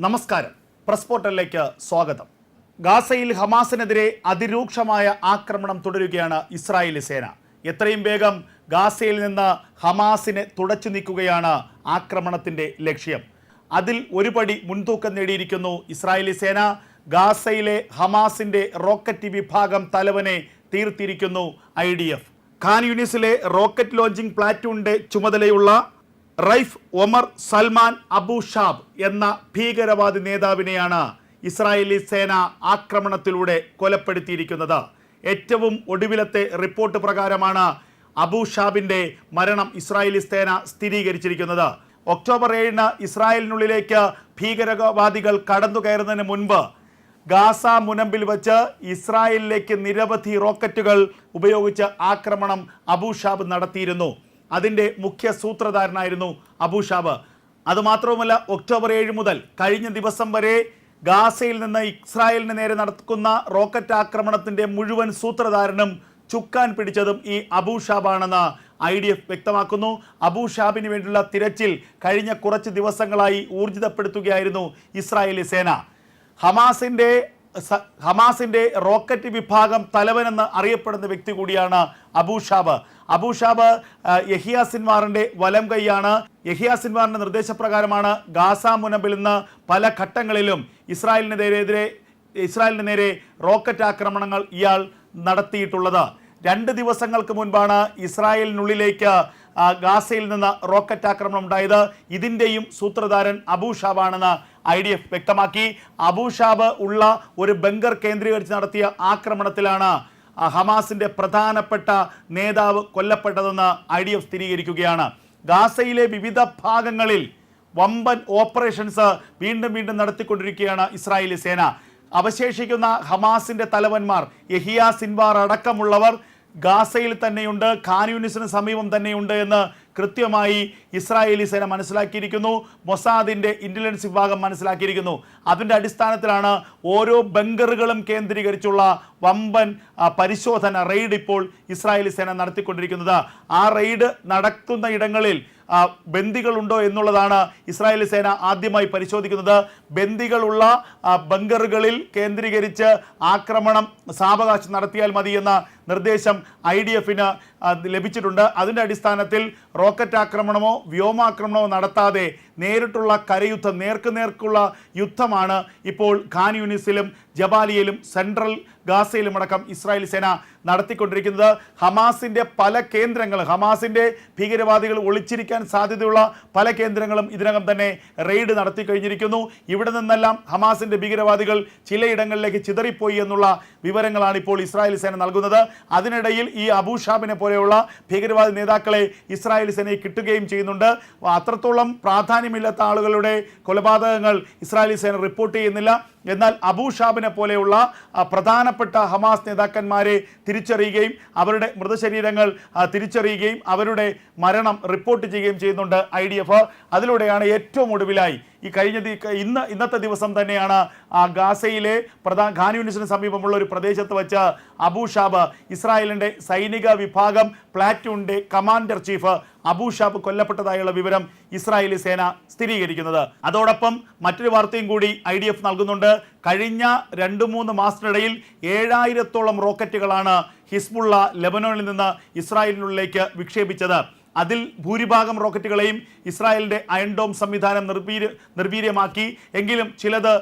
നമസ്കാരം. പ്രസ് പോർട്ടലിലേക്ക് സ്വാഗതം. ഗാസയിൽ ഹമാസിനെതിരെ അതിരൂക്ഷമായ ആക്രമണം തുടരുകയാണ് ഇസ്രായേലി സേന. എത്രയും വേഗം ഗാസയിൽ നിന്ന് ഹമാസിനെ തുടച്ചു നീക്കുകയാണ് ആക്രമണത്തിന്റെ ലക്ഷ്യം. അതിൽ ഒരു പടി മുൻതൂക്കം നേടിയിരിക്കുന്നു ഇസ്രായേലി സേന. ഗാസയിലെ ഹമാസിന്റെ റോക്കറ്റ് വിഭാഗം തലവനെ തീർത്തിരിക്കുന്നു ഐ ഡി എഫ്. ഖാൻ യൂണിസിലെ റോക്കറ്റ് ലോഞ്ചിംഗ് പ്ലാറ്റൂണിന്റെ ചുമതലയുള്ള റൈഫ് ഒമർ സൽമാൻ അബു ഷാബ് എന്ന ഭീകരവാദി നേതാവിനെയാണ് ഇസ്രായേലി സേന ആക്രമണത്തിലൂടെ കൊലപ്പെടുത്തിയിരിക്കുന്നത്. ഏറ്റവും ഒടുവിലത്തെ റിപ്പോർട്ട് പ്രകാരമാണ് അബു ഷാബിന്റെ മരണം ഇസ്രായേലി സേന സ്ഥിരീകരിച്ചിരിക്കുന്നത്. ഒക്ടോബർ ഏഴിന് ഇസ്രായേലിനുള്ളിലേക്ക് ഭീകരവാദികൾ കടന്നു കയറുന്നതിന് മുൻപ് ഗാസ മുനമ്പിൽ വച്ച് ഇസ്രായേലിലേക്ക് നിരവധി റോക്കറ്റുകൾ ഉപയോഗിച്ച് ആക്രമണം അബു ഷാബ് നടത്തിയിരുന്നു. അതിന്റെ മുഖ്യ സൂത്രധാരനായിരുന്നു അബുഷാബ് അതുമാത്രവുമല്ല ഒക്ടോബർ ഏഴ് മുതൽ കഴിഞ്ഞ ദിവസം വരെ ഗാസയിൽ നിന്ന് ഇസ്രായേലിന് നേരെ നടക്കുന്ന റോക്കറ്റ് ആക്രമണത്തിന്റെ മുഴുവൻ സൂത്രധാരനും ചുക്കാൻ പിടിച്ചതും ഈ അബുഷാബാണെന്ന് ഐ ഡി എഫ് വ്യക്തമാക്കുന്നു. അബുഷാബിന് വേണ്ടിയുള്ള തിരച്ചിൽ കഴിഞ്ഞ കുറച്ച് ദിവസങ്ങളായി ഊർജിതപ്പെടുത്തുകയായിരുന്നു ഇസ്രായേലി സേന. ഹമാസിന്റെ ഹമാസിന്റെ റോക്കറ്റ് വിഭാഗം തലവനെന്ന് അറിയപ്പെടുന്ന വ്യക്തി കൂടിയാണ് അബൂഷാബ് അബൂഷാബ് യഹിയ സിൻവാറിന്റെ വലം കൈയാണ്. യഹിയ സിൻവാറിന്റെ നിർദ്ദേശപ്രകാരമാണ് ഗാസ മുനമ്പിൽ നിന്ന് പല ഘട്ടങ്ങളിലും ഇസ്രായേലിന് നേരെ ഇസ്രായേലിന് നേരെ റോക്കറ്റ് ആക്രമണങ്ങൾ ഇയാൾ നടത്തിയിട്ടുള്ളത്. രണ്ട് ദിവസങ്ങൾക്ക് മുൻപാണ് ഇസ്രായേലിനുള്ളിലേക്ക് ഗാസയിൽ നിന്ന് റോക്കറ്റ് ആക്രമണം ഉണ്ടായത്. ഇതിന്റെയും സൂത്രധാരൻ അബൂഷാബാണെന്ന് ഐ ഡി എഫ് വ്യക്തമാക്കി. അബുഷാബ് ഉള്ള ഒരു ബങ്കർ കേന്ദ്രീകരിച്ച് നടത്തിയ ആക്രമണത്തിലാണ് ഹമാസിന്റെ പ്രധാനപ്പെട്ട നേതാവ് കൊല്ലപ്പെട്ടതെന്ന് ഐ ഡി എഫ് സ്ഥിരീകരിക്കുകയാണ്. ഗാസയിലെ വിവിധ ഭാഗങ്ങളിൽ വമ്പൻ ഓപ്പറേഷൻസ് വീണ്ടും വീണ്ടും നടത്തിക്കൊണ്ടിരിക്കുകയാണ് ഇസ്രായേലി സേന. അവശേഷിക്കുന്ന ഹമാസിന്റെ തലവന്മാർ യഹിയ സിൻവാർ അടക്കമുള്ളവർ ഗാസയിൽ തന്നെയുണ്ട് ഖാൻ യൂണിസിന് സമീപം തന്നെയുണ്ട് എന്ന് കൃത്യമായി ഇസ്രായേലി സേന മനസ്സിലാക്കിയിരിക്കുന്നു. മൊസാദിന്റെ ഇന്റലിജൻസ് വിഭാഗം മനസ്സിലാക്കിയിരിക്കുന്നു. അതിന്റെ അടിസ്ഥാനത്തിലാണ് ഓരോ ബങ്കറുകളും കേന്ദ്രീകരിച്ചുള്ള വമ്പൻ പരിശോധന റെയ്ഡ് ഇപ്പോൾ ഇസ്രായേലി സേന നടത്തിക്കൊണ്ടിരിക്കുന്നത്. ആ റെയ്ഡ് നടക്കുന്ന ഇടങ്ങളിൽ ബന്ദികളുണ്ടോ എന്നുള്ളതാണ് ഇസ്രായേലി സേന ആദ്യമായി പരിശോധിക്കുന്നത്. ബന്ദികളുള്ള ബങ്കറുകളിൽ കേന്ദ്രീകരിച്ച് ആക്രമണം സാവകാശം നടത്തിയാൽ മതി എന്ന നിർദ്ദേശം ഐ ഡി എഫിന് ലഭിച്ചിട്ടുണ്ട്. അതിന്റെ അടിസ്ഥാനത്തിൽ റോക്കറ്റ് ആക്രമണമോ വ്യോമാക്രമണമോ നടത്താതെ നേരിട്ടുള്ള കരയുദ്ധം നേർക്കുനേർക്കുള്ള യുദ്ധമാണ് ഇപ്പോൾ ഖാൻ യൂണിസിലും ജബാലിയയിലും സെൻട്രൽ ഗാസയിലുമടക്കം ഇസ്രായേൽ സേന നടത്തിക്കൊണ്ടിരിക്കുന്നത്. ഹമാസിന്റെ പല കേന്ദ്രങ്ങൾ ഹമാസിന്റെ ഭീകരവാദികൾ ഒളിച്ചിരിക്കാൻ സാധ്യതയുള്ള പല കേന്ദ്രങ്ങളും ഇതിനകം തന്നെ റെയ്ഡ് നടത്തി കഴിഞ്ഞിരിക്കുന്നു ഇവിടെ നിന്നെല്ലാം ഹമാസിന്റെ ഭീകരവാദികൾ ചിലയിടങ്ങളിലേക്ക് ചിതറിപ്പോയി എന്നുള്ള വിവരങ്ങളാണ് ഇപ്പോൾ ഇസ്രായേൽ സേന നൽകുന്നത്. അതിനിടയിൽ ഈ അബൂഷാബിനെ പോലെയുള്ള ഭീകരവാദി നേതാക്കളെ ഇസ്രായേൽ സേനയെ കിട്ടുകയും ചെയ്യുന്നുണ്ട്. അത്രത്തോളം പ്രാധാന്യമില്ലാത്ത ആളുകളുടെ കൊലപാതകങ്ങൾ ഇസ്രായേലി സേന റിപ്പോർട്ട് ചെയ്യുന്നില്ല. എന്നാൽ അബൂഷാബിനെ പോലെയുള്ള പ്രധാനപ്പെട്ട ഹമാസ് നേതാക്കന്മാരെ തിരിച്ചറിയുകയും അവരുടെ മൃതശരീരങ്ങൾ തിരിച്ചറിയുകയും അവരുടെ മരണം റിപ്പോർട്ട് ചെയ്യുകയും ചെയ്യുന്നുണ്ട് ഐ ഡി എഫ്. അതിലൂടെയാണ് ഏറ്റവും ഒടുവിലായി ഈ കഴിഞ്ഞ ഇന്ന് ഇന്നത്തെ ദിവസം തന്നെയാണ് ഗാസയിലെ പ്രധാന ഖാൻ യൂണിസിന് സമീപമുള്ള ഒരു പ്രദേശത്ത് വെച്ച് അബൂഷാബ് ഇസ്രായേലിന്റെ സൈനിക വിഭാഗം പ്ലാറ്റൂണിന്റെ കമാൻഡർ ചീഫ് അബൂഷാബ് കൊല്ലപ്പെട്ടതായുള്ള വിവരം ഇസ്രായേലി സേന സ്ഥിരീകരിക്കുന്നത്. അതോടൊപ്പം മറ്റൊരു വാർത്തയും കൂടി ഐ ഡി എഫ് നൽകുന്നുണ്ട്. കഴിഞ്ഞ രണ്ട് മൂന്ന് മാസത്തിനിടയിൽ ഏഴായിരത്തോളം റോക്കറ്റുകളാണ് ഹിസ്ബുള്ള ലെബനോണിൽ നിന്ന് ഇസ്രായേലിനുള്ളിലേക്ക് വിക്ഷേപിച്ചത്. അതിൽ ഭൂരിഭാഗം റോക്കറ്റുകളെയും ഇസ്രായേലിന്റെ അയൺഡോം സംവിധാനം നിർവീര്യ നിർവീര്യമാക്കി. എങ്കിലും ചിലത്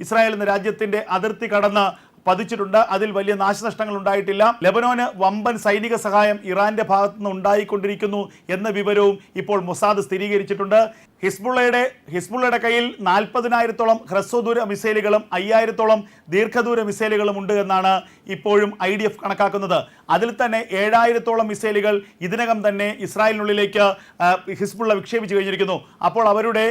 ഇസ്രായേൽ എന്ന രാജ്യത്തിന്റെ അതിർത്തി കടന്ന് പതിച്ചിട്ടുണ്ട്. അതിൽ വലിയ നാശനഷ്ടങ്ങൾ ഉണ്ടായിട്ടില്ല. ലെബനോന് വമ്പൻ സൈനിക സഹായം ഇറാന്റെ ഭാഗത്തു നിന്ന് ഉണ്ടായിക്കൊണ്ടിരിക്കുന്നു എന്ന വിവരവും ഇപ്പോൾ മൊസാദ് സ്ഥിരീകരിച്ചിട്ടുണ്ട്. ഹിസ്ബുള്ളയുടെ ഹിസ്ബുള്ളയുടെ കയ്യിൽ നാൽപ്പതിനായിരത്തോളം ഹ്രസ്വദൂര മിസൈലുകളും അയ്യായിരത്തോളം ദീർഘദൂര മിസൈലുകളും ഉണ്ട് എന്നാണ് ഇപ്പോഴും ഐ ഡി എഫ് കണക്കാക്കുന്നത്. അതിൽ തന്നെ ഏഴായിരത്തോളം മിസൈലുകൾ ഇതിനകം തന്നെ ഇസ്രായേലിനുള്ളിലേക്ക് ഹിസ്ബുള്ള വിക്ഷേപിച്ചു കഴിഞ്ഞിരിക്കുന്നു. അപ്പോൾ അവരുടെ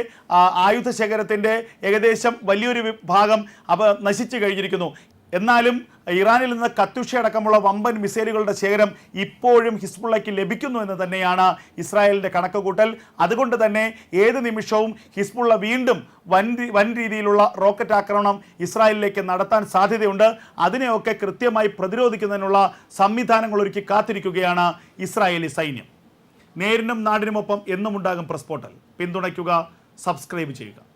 ആയുധ ശേഖരത്തിന്റെ ഏകദേശം വലിയൊരു ഭാഗം അവ നശിച്ചു കഴിഞ്ഞിരിക്കുന്നു. എന്നാലും ഇറാനിൽ നിന്ന് കത്യുഷ അടക്കമുള്ള വമ്പൻ മിസൈലുകളുടെ ശേഖരം ഇപ്പോഴും ഹിസ്ബുള്ളയ്ക്ക് ലഭിക്കുന്നു എന്ന് തന്നെയാണ് ഇസ്രായേലിന്റെ കണക്കുകൂട്ടൽ. അതുകൊണ്ട് തന്നെ ഏത് നിമിഷവും ഹിസ്ബുള്ള വീണ്ടും വൻ വൻ രീതിയിലുള്ള റോക്കറ്റ് ആക്രമണം ഇസ്രായേലിലേക്ക് നടത്താൻ സാധ്യതയുണ്ട്. അതിനെയൊക്കെ കൃത്യമായി പ്രതിരോധിക്കുന്നതിനുള്ള സംവിധാനങ്ങൾ ഒരുക്കി കാത്തിരിക്കുകയാണ് ഇസ്രായേലി സൈന്യം. നേരിനും നാടിനുമൊപ്പം എന്നും ഉണ്ടാകും പ്രസ് പോർട്ടൽ പിന്തുണയ്ക്കുക സബ്സ്ക്രൈബ് ചെയ്യുക.